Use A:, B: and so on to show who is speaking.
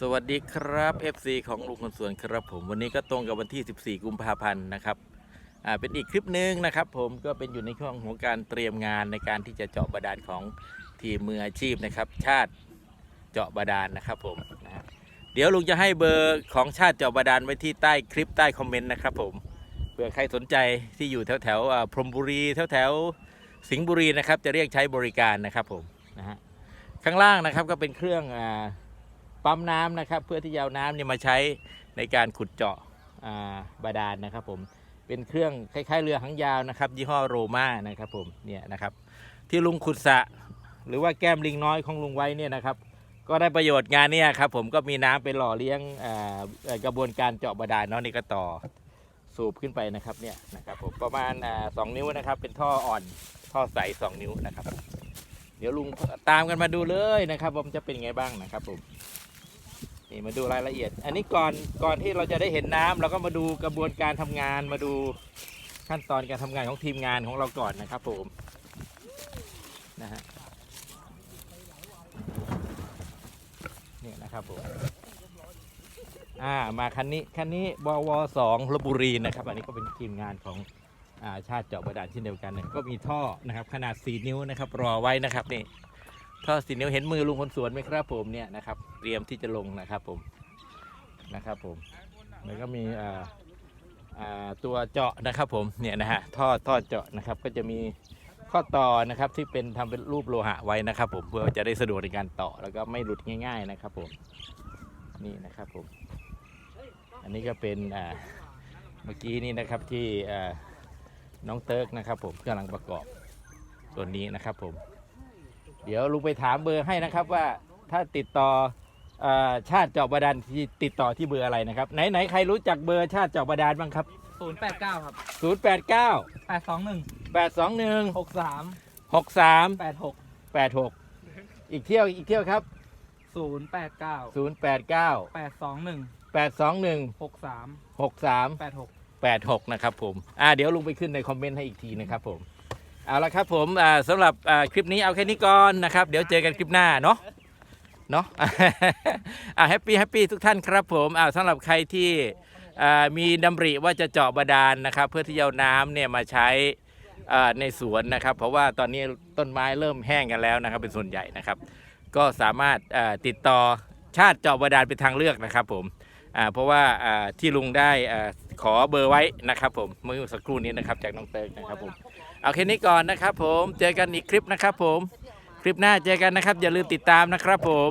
A: สวัสดีครับ FC ของลุงคนสวนครับผมวันนี้ก็ตรงกับวันที่ 14 กุมภาพันธ์นะครับอ่าเป็นอีกคลิปหนึ่งนะครับ ผมก็เป็นอยู่ในช่วงของการเตรียมงานในการที่จะเจาะบาดาลของทีมมืออาชีพนะครับ ชาติเจาะบาดาลนะครับผมนะเดี๋ยวลุงจะให้เบอร์ของชาติเจาะบาดาลไว้ที่ใต้คลิปใต้คอมเมนต์นะครับผมเผื่อใครสนใจที่อยู่แถวแถวพรมบุรีแถวแถวสิงห์บุรีนะครับจะเรียกใช้บริการนะครับผมนะฮะข้างล่างนะครับก็เป็นเครื่องอ่า ปั๊มน้ำนะครับ เพื่อที่จะเอาน้ำเนี่ยมาใช้ในการขุดเจาะาบาดาลนะครับ ผมเป็นเครื่องคล้าย ๆ เรือหางยาวนะครับ ยี่ห้อโรมานะครับ ผมเนี่ยนะครับ ที่ลุงขุดสะหรือว่าแก้มลิงน้อยของลุงไว้เนี่ยนะครับ ก็ได้ประโยชน์งานเนี่ยครับ ผมก็มีน้ำไปหล่อเลี้ยงกระบวนการเจาะบาดาลเนาะนี่ก็ต่อสูบขึ้นไปนะครับเนี่ยนะครับผมประมาณสองนิ้วนะครับ เป็นท่ออ่อนท่อใสสองนิ้วนะครับ เดี๋ยวลุงตามกันมาดูเลยนะครับ ผมจะเป็นไงบ้างนะครับผม นี่มาดูรายละเอียด อันนี้ก่อนก่อนที่เราจะได้เห็นน้ำเราก็มาดูกระบวนการทำงานมาดูขั้นตอนการทำงานของทีมงานของเราก่อนนะครับผมนะฮะเนี่ยนะครับผมอ่ามาคันนี้คันนี้บวสองลบบุรีนะครับ อันนี้ก็เป็นทีมงานของอาชาติเจาะบาดาลเช่นเดียวกันนะก็มีท่อนะครับขนาด 4 นิ้วนะครับรอไว้นะครับนี่ ท่อสีนิ้วเห็นมือลุงคนสวนไหมครับผมเนี่ยนะครับ เตรียมที่จะลงนะครับผมนะครับผมแล้วก็มีอ่าอ่าตัวเจาะนะครับผมเนี่ยนะฮะท่อท่อเจาะนะครับก็จะมีข้อต่อนะครับที่เป็นทำเป็นรูปโลหะไว้นะครับ ผมเพื่อจะได้สะดวกในการต่อแล้วก็ไม่หลุดง่าย ๆนะครับผมนี่นะครับผม อันนี้ก็เป็นอ่าเมื่อกี้นี่นะครับที่อ่าน้องเติร์กนะครับ ผมกำลังประกอบส่วนนี้นะครับผม เดี๋ยวลุงไปถามเบอร์ให้นะครับว่าถ้าติดต่อเออชาติเจาะบาดาลที่ติดต่อที่เบอร์อะไรนะครับไหนไหนใครรู้จักเบอร์ชาติเจาะบาดาลบ้างครับ
B: ศูนย์แปดเก้าครับ
A: 0 8 9
B: แปดสองหนึ่ง
A: 8 2 1
B: หกสาม
A: 6 3
B: แปดหก
A: 8 6 อีกเที่ยวอีกเที่ยวครับ
B: ศูนย์แปดเก้า
A: 0 8 9
B: แปดสองหนึ่ง
A: 8 2 1
B: หกสาม
A: 6 3
B: แปดหก
A: 8 6 นะครับผมอ่าเดี๋ยวลุงไปขึ้นในคอมเมนต์ให้อีกทีนะครับผม เอาละครับผมอ่าสำหรับคลิปนี้เอาแค่นี้ก่อนนะครับ เดี๋ยวเจอกันคลิปหน้าเนาะเนาะอ่าแฮปปี้แฮปปี้ทุกท่านครับผมอ่าสำหรับใครที่มีดำริว่าจะเจาะบาดาลนะครับ เพื่อที่จะเอาน้ำเนี่ยมาใช้ในสวนนะครับ เพราะว่าตอนนี้ต้นไม้เริ่มแห้งกันแล้วนะครับ เป็นส่วนใหญ่นะครับ ก็สามารถติดต่อชาติเจาะบาดาลเป็นทางเลือกนะครับผมเพราะว่าที่ลุงได้ขอเบอร์ไว้นะครับผมเมื่อสักครู่นี้นะครับจากน้องเติร์กนะครับผม เอาแค่นี้ก่อนนะครับผมเจอกันอีกคลิปนะครับผมคลิปหน้าเจอกันนะครับ อย่าลืมติดตามนะครับผม